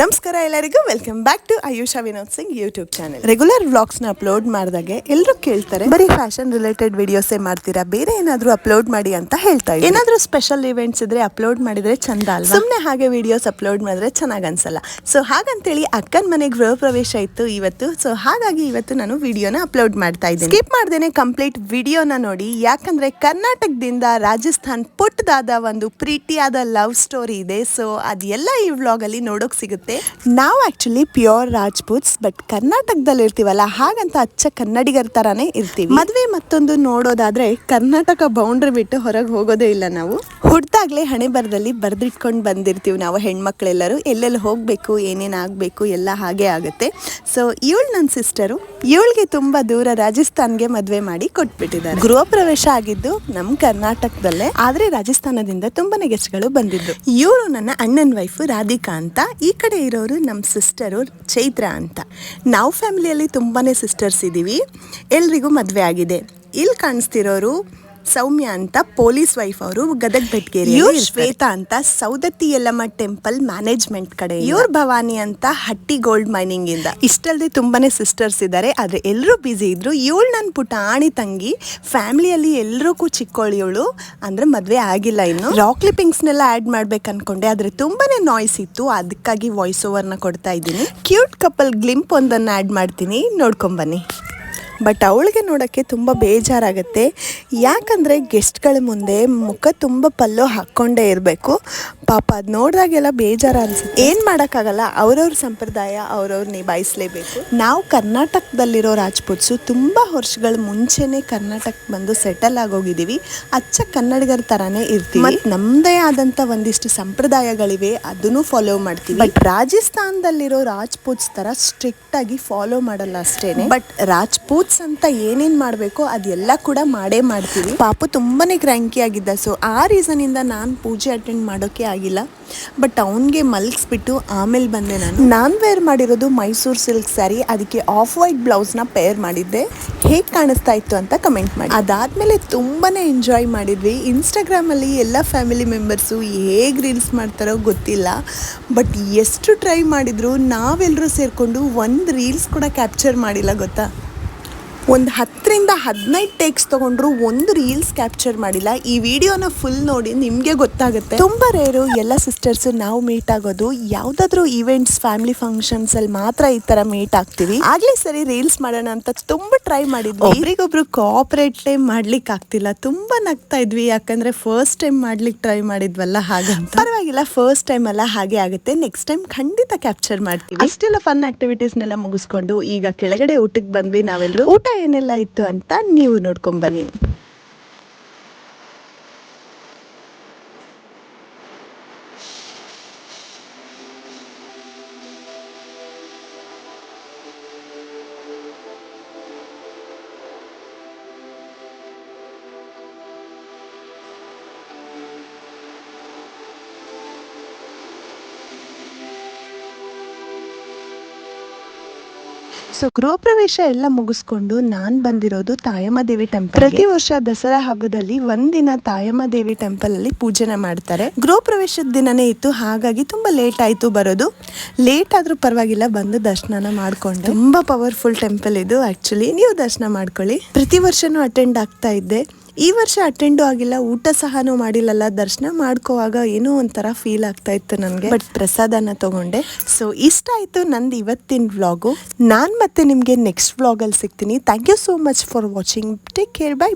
ನಮಸ್ಕಾರ ಎಲ್ಲರಿಗೂ welcome back to Ayusha Vinod Singh YouTube channel regular ವ್ಲಾಗ್ಸ್ನ upload ಮಾಡಿದಾಗೆ ಎಲ್ಲರೂ ಕೇಳ್ತಾರೆ, ಬರೀ ಫ್ಯಾಷನ್ ರಿಲೇಟೆಡ್ ವಿಡಿಯೋಸೇ ಮಾಡ್ತೀರಾ, ಬೇರೆ ಏನಾದರೂ ಅಪ್ಲೋಡ್ ಮಾಡಿ ಅಂತ ಹೇಳ್ತಾ ಇದ್ದಾರೆ ಏನಾದರೂ ಸ್ಪೆಷಲ್ ಇವೆಂಟ್ಸ್ ಇದ್ರೆ ಅಪ್ಲೋಡ್ ಮಾಡಿದ್ರೆ ಚಂದ ಅಲ್ಲ ಸುಮ್ಮನೆ ಹಾಗೆ ವಿಡಿಯೋಸ್ ಅಪ್ಲೋಡ್ ಮಾಡಿದ್ರೆ ಚೆನ್ನಾಗಿ ಅನ್ಸಲ್ಲ. ಸೊ ಹಾಗಂತೇಳಿ ಅಕ್ಕನ ಮನೆಗೆ ಗೃಹ ಪ್ರವೇಶ ಇತ್ತು ಇವತ್ತು. ಸೊ ಹಾಗಾಗಿ ಇವತ್ತು ನಾನು ವಿಡಿಯೋನ ಅಪ್ಲೋಡ್ ಮಾಡ್ತಾ ಇದ್ದೀನಿ. ಸ್ಕಿಪ್ ಮಾಡ್ದೇನೆ ಕಂಪ್ಲೀಟ್ ವಿಡಿಯೋನ ನೋಡಿ. ಯಾಕಂದ್ರೆ ಕರ್ನಾಟಕದಿಂದ ರಾಜಸ್ಥಾನ್ ಪುಟ್ಟದಾದ ಒಂದು ಪ್ರೀತಿಯಾದ ಲವ್ ಸ್ಟೋರಿ ಇದೆ. ಸೊ ಅದೆಲ್ಲ ಈ ವ್ಲಾಗ್ ಅಲ್ಲಿ ನೋಡೋಕ್ ಸಿಗುತ್ತೆ. ನಾವು ಆಕ್ಚುಲಿ ಪ್ಯೂರ್ ರಾಜ್ಪೂತ್ಸ್ ಬಟ್ ಕರ್ನಾಟಕದಲ್ಲಿ ಇರ್ತೀವಲ್ಲ, ಹಾಗಂತ ಅಚ್ಚ ಕನ್ನಡಿಗರ ತರಾನೇ ಇರ್ತೀವಿ. ಮದುವೆ ಮತ್ತೊಂದು ನೋಡೋದಾದ್ರೆ ಕರ್ನಾಟಕ ಬೌಂಡ್ರಿ ಬಿಟ್ಟು ಹೊರಗೆ ಹೋಗೋದೇ ಇಲ್ಲ ನಾವು. ಹುಡ್ದಾಗಲೇ ಹಣೆ ಬರದಲ್ಲಿ ಬರ್ದಿಟ್ಕೊಂಡು ಬಂದಿರ್ತೀವಿ ನಾವು ಹೆಣ್ಮಕ್ಳೆಲ್ಲರೂ. ಎಲ್ಲೆಲ್ಲಿ ಹೋಗಬೇಕು, ಏನೇನು ಆಗಬೇಕು, ಎಲ್ಲ ಹಾಗೆ ಆಗುತ್ತೆ. ಸೊ ಇವಳು ನನ್ನ ಸಿಸ್ಟರು ಇವಳಿಗೆ ತುಂಬಾ ದೂರ ರಾಜಸ್ಥಾನ್ಗೆ ಮದ್ವೆ ಮಾಡಿ ಕೊಟ್ಬಿಟ್ಟಿದ್ದಾರೆ. ಗೃಹ ಪ್ರವೇಶ ಆಗಿದ್ದು ನಮ್ ಕರ್ನಾಟಕದಲ್ಲೇ, ಆದ್ರೆ ರಾಜಸ್ಥಾನದಿಂದ ತುಂಬಾನೇ ಗೆಸ್ಟ್ಗಳು ಬಂದಿದ್ದು ಇವರು ನನ್ನ ಅಣ್ಣನ ವೈಫ್ ರಾಧಿಕಾ ಅಂತ, ಈ ಕಡೆ ಇರೋರು ನಮ್ಮ ಸಿಸ್ಟರು ಚೈತ್ರ ಅಂತ. ನಾವು ಫ್ಯಾಮಿಲಿಯಲ್ಲಿ ತುಂಬಾನೇ ಸಿಸ್ಟರ್ಸ್ ಇದ್ದೀವಿ ಎಲ್ರಿಗೂ ಮದ್ವೆ ಆಗಿದೆ. ಇಲ್ಲಿ ಕಾಣಿಸ್ತಿರೋರು ಸೌಮ್ಯ ಅಂತ ಪೊಲೀಸ್ ವೈಫ್ ಅವರು ಗದಗ್ ಬೆಟ್ಗೇರಿ ಇವ್ರು ಶ್ವೇತಾ ಅಂತ ಸೌದತ್ತಿ ಯಲ್ಲಮ್ಮ ಟೆಂಪಲ್ ಮ್ಯಾನೇಜ್ಮೆಂಟ್ ಕಡೆ ಇವ್ರ ಭವಾನಿ ಅಂತ ಹಟ್ಟಿ ಗೋಲ್ಡ್ ಮೈನಿಂಗ್ ಇಂದ. ಇಷ್ಟಲ್ದೆ ತುಂಬಾನೇ ಸಿಸ್ಟರ್ಸ್ ಇದ್ದಾರೆ ಆದ್ರೆ ಎಲ್ಲರೂ ಬಿಸಿ ಇದ್ರು. ಇವಳು ನನ್ನ ಪುಟ ಆಣಿ ತಂಗಿ ಫ್ಯಾಮಿಲಿಯಲ್ಲಿ ಎಲ್ರಿಗೂ ಚಿಕ್ಕೋಳು ಇವಳು. ಅಂದ್ರೆ ಮದ್ವೆ ಆಗಿಲ್ಲ ಇನ್ನು. ರಾಕ್ ಕ್ಲಿಪ್ಪಿಂಗ್ಸ್ ನೆಲ್ಲ ಆಡ್ ಮಾಡ್ಬೇಕು ಅನ್ಕೊಂಡೆ ಆದ್ರೆ ತುಂಬಾನೇ ನಾಯ್ಸ್ ಇತ್ತು. ಅದಕ್ಕಾಗಿ ವಾಯ್ಸ್ ಓವರ್ನ ಕೊಡ್ತಾ ಇದ್ದೀನಿ. ಕ್ಯೂಟ್ ಕಪಲ್ ಗ್ಲಿಂಪ್ ಒಂದನ್ನು ಆಡ್ ಮಾಡ್ತೀನಿ. ನೋಡ್ಕೊಂಬನ್ನಿ ಬಟ್ ಅವಳಿಗೆ ನೋಡೋಕ್ಕೆ ತುಂಬ ಬೇಜಾರಾಗುತ್ತೆ. ಯಾಕಂದರೆ ಗೆಸ್ಟ್ಗಳ ಮುಂದೆ ಮುಖ ತುಂಬ ಪಲ್ಲೋ ಹಾಕ್ಕೊಂಡೇ ಇರಬೇಕು. ಪಾಪ ಅದು ನೋಡಿದಾಗೆಲ್ಲ ಬೇಜಾರು ಅನಿಸುತ್ತೆ. ಏನು ಮಾಡೋಕ್ಕಾಗಲ್ಲ ಅವ್ರವ್ರ ಸಂಪ್ರದಾಯ ಅವ್ರವ್ರ ನಿಭಾಯಿಸಲೇಬೇಕು. ನಾವು ಕರ್ನಾಟಕದಲ್ಲಿರೋ ರಾಜ್ಪೂತ್ಸು ತುಂಬ ವರ್ಷಗಳ ಮುಂಚೆನೇ ಕರ್ನಾಟಕಕ್ಕೆ ಬಂದು ಸೆಟಲ್ ಆಗೋಗಿದ್ದೀವಿ. ಅಚ್ಚ ಕನ್ನಡಿಗರ ಥರನೇ ಇರ್ತೀವಿ. ಮತ್ತು ನಮ್ಮದೇ ಆದಂಥ ಒಂದಿಷ್ಟು ಸಂಪ್ರದಾಯಗಳಿವೆ ಅದನ್ನು ಫಾಲೋ ಮಾಡ್ತೀವಿ. ಬಟ್ ರಾಜಸ್ಥಾನದಲ್ಲಿರೋ ರಾಜ್ಪೂತ್ಸ್ ಥರ ಸ್ಟ್ರಿಕ್ಟಾಗಿ ಫಾಲೋ ಮಾಡಲ್ಲ ಅಷ್ಟೇ ಬಟ್ ರಾಜ್ಪೂತ್ಸ್ ಅಂತ ಏನೇನು ಮಾಡಬೇಕು ಅದೆಲ್ಲ ಕೂಡ ಮಾಡೇ ಮಾಡ್ತೀವಿ. ಪಾಪು ತುಂಬಾ ಕ್ರ್ಯಾಂಕಿ ಆಗಿದ್ದ. ಸೊ ಆ ರೀಸನಿಂದ ನಾನು ಪೂಜೆ ಅಟೆಂಡ್ ಮಾಡೋಕ್ಕೆ ಆಗಿಲ್ಲ. ಬಟ್ ಅವನಿಗೆ ಮಲಗಿಸ್ಬಿಟ್ಟು ಆಮೇಲೆ ಬಂದೆ ನಾನು. ನಾನು ವೇರ್ ಮಾಡಿರೋದು ಮೈಸೂರು ಸಿಲ್ಕ್ ಸ್ಯಾರಿ ಅದಕ್ಕೆ ಆಫ್ ವೈಟ್ ಬ್ಲೌಸ್ನ ಪೇರ್ ಮಾಡಿದ್ದೆ. ಹೇಗೆ ಕಾಣಿಸ್ತಾ ಇತ್ತು ಅಂತ ಕಮೆಂಟ್ ಮಾಡಿ. ಅದಾದಮೇಲೆ ತುಂಬಾ ಎಂಜಾಯ್ ಮಾಡಿದ್ವಿ. ಇನ್ಸ್ಟಾಗ್ರಾಮಲ್ಲಿ ಎಲ್ಲ ಫ್ಯಾಮಿಲಿ ಮೆಂಬರ್ಸು ಹೇಗೆ ರೀಲ್ಸ್ ಮಾಡ್ತಾರೋ ಗೊತ್ತಿಲ್ಲ. ಬಟ್ ಎಷ್ಟು ಟ್ರೈ ಮಾಡಿದ್ರು ನಾವೆಲ್ಲರೂ ಸೇರಿಕೊಂಡು ಒಂದು ರೀಲ್ಸ್ ಕೂಡ ಕ್ಯಾಪ್ಚರ್ ಮಾಡಿಲ್ಲ, ಗೊತ್ತಾ? ಒಂದು ಹತ್ತರಿಂದ ಹದಿನೈದು ಟೇಕ್ಸ್ ತಗೊಂಡ್ರು ಒಂದು ರೀಲ್ಸ್ ಕ್ಯಾಪ್ಚರ್ ಮಾಡಿಲ್ಲ. ಈ ವಿಡಿಯೋನ ಫುಲ್ ನೋಡಿ ನಿಮಗೆ ಗೊತ್ತಾಗುತ್ತೆ. ತುಂಬ ರೇರು ಎಲ್ಲ ಸಿಸ್ಟರ್ಸ್ ನಾವು ಮೀಟ್ ಆಗೋದು. ಯಾವ್ದಾದ್ರು ಈವೆಂಟ್ಸ್ ಫ್ಯಾಮಿಲಿ ಫಂಕ್ಷನ್ಸ್ ಅಲ್ಲಿ ಮಾತ್ರ ಈ ತರ ಮೀಟ್ ಆಗ್ತೀವಿ. ಆಗ್ಲೇ ಸರಿ ರೀಲ್ಸ್ ಮಾಡೋಣ ಅಂತ ತುಂಬಾ ಟ್ರೈ ಮಾಡಿದ್ವಿ. ಒಬ್ರಿಗೊಬ್ರು ಕೋಆಪರೇಟ್ ಮಾಡ್ಲಿಕ್ಕೆ ಆಗ್ತಿಲ್ಲ. ತುಂಬಾ ನಗ್ತಾ ಇದ್ವಿ. ಯಾಕಂದ್ರೆ ಫಸ್ಟ್ ಟೈಮ್ ಮಾಡ್ಲಿಕ್ಕೆ ಟ್ರೈ ಮಾಡಿದ್ವಲ್ಲ ಹಾಗೆ ಪರವಾಗಿಲ್ಲ ಫಸ್ಟ್ ಟೈಮ್ ಅಲ್ಲ ಹಾಗೆ ಆಗುತ್ತೆ. ನೆಕ್ಸ್ಟ್ ಟೈಮ್ ಖಂಡಿತ ಕ್ಯಾಪ್ಚರ್ ಮಾಡ್ತೀವಿ. ಇಷ್ಟೆಲ್ಲ ಫನ್ ಆಕ್ಟಿವಿಟೀಸ್ನೆಲ್ಲ ಮುಗಿಸ್ಕೊಂಡು ಈಗ ಕೆಳಗಡೆ ಊಟಕ್ಕೆ ಬಂದ್ವಿ ನಾವೆಲ್ಲರೂ ಊಟ ಏನೆಲ್ಲ ಇತ್ತು ಅಂತ ನೀವು ನೋಡ್ಕೊಂಡ್ ಸೊ ಗೃಹ ಪ್ರವೇಶ ಎಲ್ಲ ಮುಗಿಸ್ಕೊಂಡು ನಾನ್ ಬಂದಿರೋದು ತಾಯಮ್ಮ ದೇವಿ ಟೆಂಪಲ್ ಪ್ರತಿ ವರ್ಷ ದಸರಾ ಹಬ್ಬದಲ್ಲಿ ಒಂದಿನ ತಾಯಮ್ಮ ದೇವಿ ಟೆಂಪಲ್ ಅಲ್ಲಿ ಪೂಜೆನ ಮಾಡ್ತಾರೆ. ಗೃಹ ಪ್ರವೇಶದ ದಿನನೇ ಇತ್ತು, ಹಾಗಾಗಿ ತುಂಬಾ ಲೇಟ್ ಆಯ್ತು ಬರೋದು. ಲೇಟ್ ಆದ್ರೂ ಪರವಾಗಿಲ್ಲ, ಬಂದು ದರ್ಶನನ ಮಾಡ್ಕೊಂಡು. ತುಂಬಾ ಪವರ್ಫುಲ್ ಟೆಂಪಲ್ ಇದು ಆಕ್ಚುಲಿ ನೀವು ದರ್ಶನ ಮಾಡ್ಕೊಳ್ಳಿ. ಪ್ರತಿ ವರ್ಷನೂ ಅಟೆಂಡ್ ಆಗ್ತಾ ಇದ್ದೆ. ಈ ವರ್ಷ ಅಟೆಂಡು ಆಗಿಲ್ಲ ಊಟ ಸಹನೂ ಮಾಡಿಲ್ಲಲ್ಲ ದರ್ಶನ ಮಾಡ್ಕೋವಾಗ ಏನೋ ಒಂಥರ ಫೀಲ್ ಆಗ್ತಾ ಇತ್ತು ನನಗೆ. ಬಟ್ ಪ್ರಸಾದನ ತಗೊಂಡೆ. ಸೊ ಇಷ್ಟ ಆಯ್ತು ನಂದು ಇವತ್ತಿನ ವ್ಲಾಗು ನಾನು ಮತ್ತೆ ನಿಮಗೆ ನೆಕ್ಸ್ಟ್ ವ್ಲಾಗಲ್ಲಿ ಸಿಗ್ತೀನಿ. Thank you so much for watching take care bye